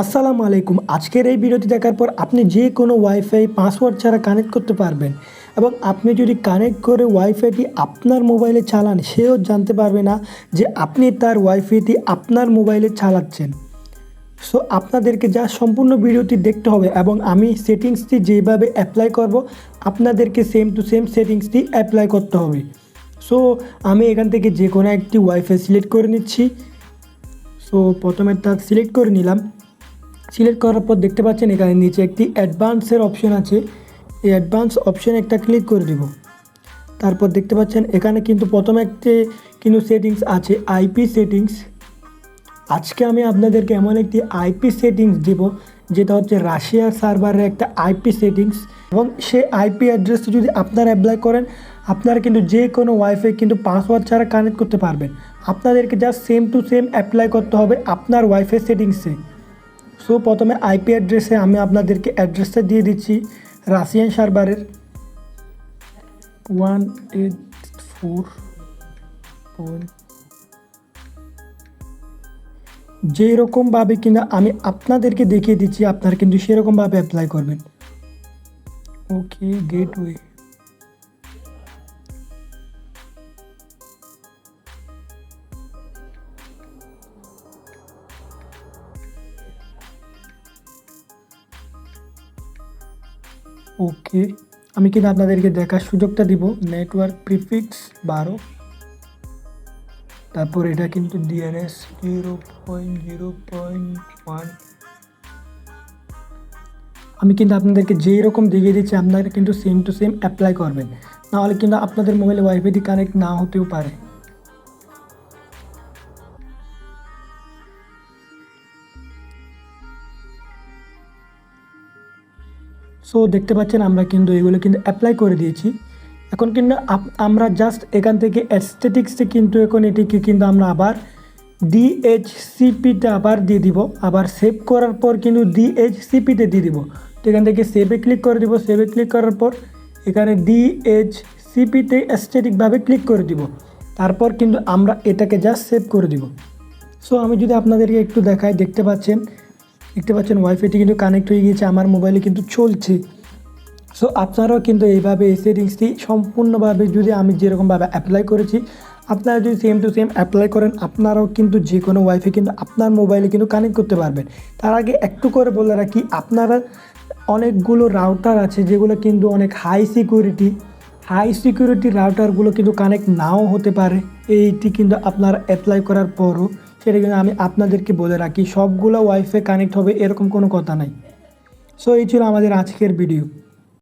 আসসালামু আলাইকুম। আজকের এই ভিডিওটি দেখার পর আপনি যে কোনো ওয়াইফাই পাসওয়ার্ড ছাড়া কানেক্ট করতে পারবেন এবং আপনি যদি কানেক্ট করে ওয়াইফাইটি আপনার মোবাইলে চালান, সেও জানতে পারবে না যে আপনি তার ওয়াইফাইটি আপনার মোবাইলে চালাচ্ছেন। সো আপনাদেরকে যা সম্পূর্ণ ভিডিওটি দেখতে হবে এবং আমি সেটিংসটি যেভাবে অ্যাপ্লাই করব, আপনাদেরকে সেম টু সেম সেটিংসটি অ্যাপ্লাই করতে হবে। সো আমি এখান থেকে যে কোনো একটি ওয়াইফাই সিলেক্ট করে নিচ্ছি। সো প্রথমে তার সিলেক্ট করে নিলাম। সিলেক্ট করার পর দেখতে পাচ্ছেন এখানে নিচে একটি অ্যাডভান্সের অপশন আছে। এই অ্যাডভান্স অপশানে একটা ক্লিক করে দিব। তারপর দেখতে পাচ্ছেন এখানে কিন্তু প্রথমে একটি কিন্তু সেটিংস আছে আইপি সেটিংস। আজকে আমি আপনাদেরকে এমন একটি আইপি সেটিংস দিব, যেটা হচ্ছে রাশিয়ার সার্ভারের একটা আইপি সেটিংস। এবং সে আইপি অ্যাড্রেসটি যদি আপনারা অ্যাপ্লাই করেন, আপনারা কিন্তু যে কোনো ওয়াইফাই কিন্তু পাসওয়ার্ড ছাড়া কানেক্ট করতে পারবেন। আপনাদেরকে just same to same apply করতে হবে আপনার ওয়াইফাই সেটিংসে। সো প্রথমে আইপি অ্যাড্রেসে আমি আপনাদেরকে অ্যাড্রেসটা দিয়ে দিচ্ছি রাশিয়ান সার্ভারের ওয়ান এইট ফোর পয়েন্ট যেরকমভাবে কিনা আমি আপনাদেরকে দেখিয়ে দিচ্ছি, আপনারা কিন্তু সেরকমভাবে অ্যাপ্লাই করবেন। ওকে গেটওয়ে ওকে, আমি কিন্তু আপনাদেরকে দেখার সুযোগটা দিব। নেটওয়ার্ক প্রিফিক্স বারো। তারপর এটা কিন্তু DNS zero point zero point one আমি কিন্তু আপনাদেরকে যেই রকম দেখিয়ে দিচ্ছি, আপনারা কিন্তু সেম টু সেম অ্যাপ্লাই করবেন। নাহলে কিন্তু আপনাদের মোবাইলে ওয়াইফাইটি কানেক্ট না হতেও পারে। সো দেখতে পাচ্ছেন আমরা কিন্তু এগুলো কিন্তু অ্যাপ্লাই করে দিয়েছি। এখন কিন্তু আমরা জাস্ট এখান থেকে অ্যাস্থেটিক্সে কিন্তু এখন এটিকে কিন্তু আমরা আবার ডিএইচসিপিতে আবার দিয়ে দিব। আবার সেভ করার পর কিন্তু ডিএইচসিপিতে দিয়ে দিব। তো এখান থেকে সেভে ক্লিক করে দিব। সেভে ক্লিক করার পর এখানে ডিএইচসিপিতে অ্যাস্থেটিকভাবে ক্লিক করে দিব। তারপর কিন্তু আমরা এটাকে জাস্ট সেভ করে দিব। সো আমি যদি আপনাদেরকে একটু দেখাই, দেখতে পাচ্ছেন দেখতে পাচ্ছেন ওয়াইফাইটি কিন্তু কানেক্ট হয়ে গিয়েছে, আমার মোবাইলে কিন্তু চলছে। সো আপনারাও কিন্তু এইভাবে এই সেটিংসটি সম্পূর্ণভাবে যদি আমি যেরকমভাবে অ্যাপ্লাই করেছি, আপনারা যদি সেম টু সেম অ্যাপ্লাই করেন, আপনারাও কিন্তু যে কোনো ওয়াইফাই কিন্তু আপনার মোবাইলে কিন্তু কানেক্ট করতে পারবেন। তার আগে একটু করে বলে রাখি, আপনারা অনেকগুলো রাউটার আছে যেগুলো কিন্তু অনেক হাই সিকিউরিটি হাই সিকিউরিটি রাউটারগুলো কিন্তু কানেক্ট নাও হতে পারে। এইটি কিন্তু আপনারা অ্যাপ্লাই করার পরও সেটা কিন্তু আমি আপনাদেরকে বলে রাখি, সবগুলো ওয়াইফাই কানেক্ট হবে এরকম কোনো কথা নাই। সো এই ছিল আমাদের আজকের ভিডিও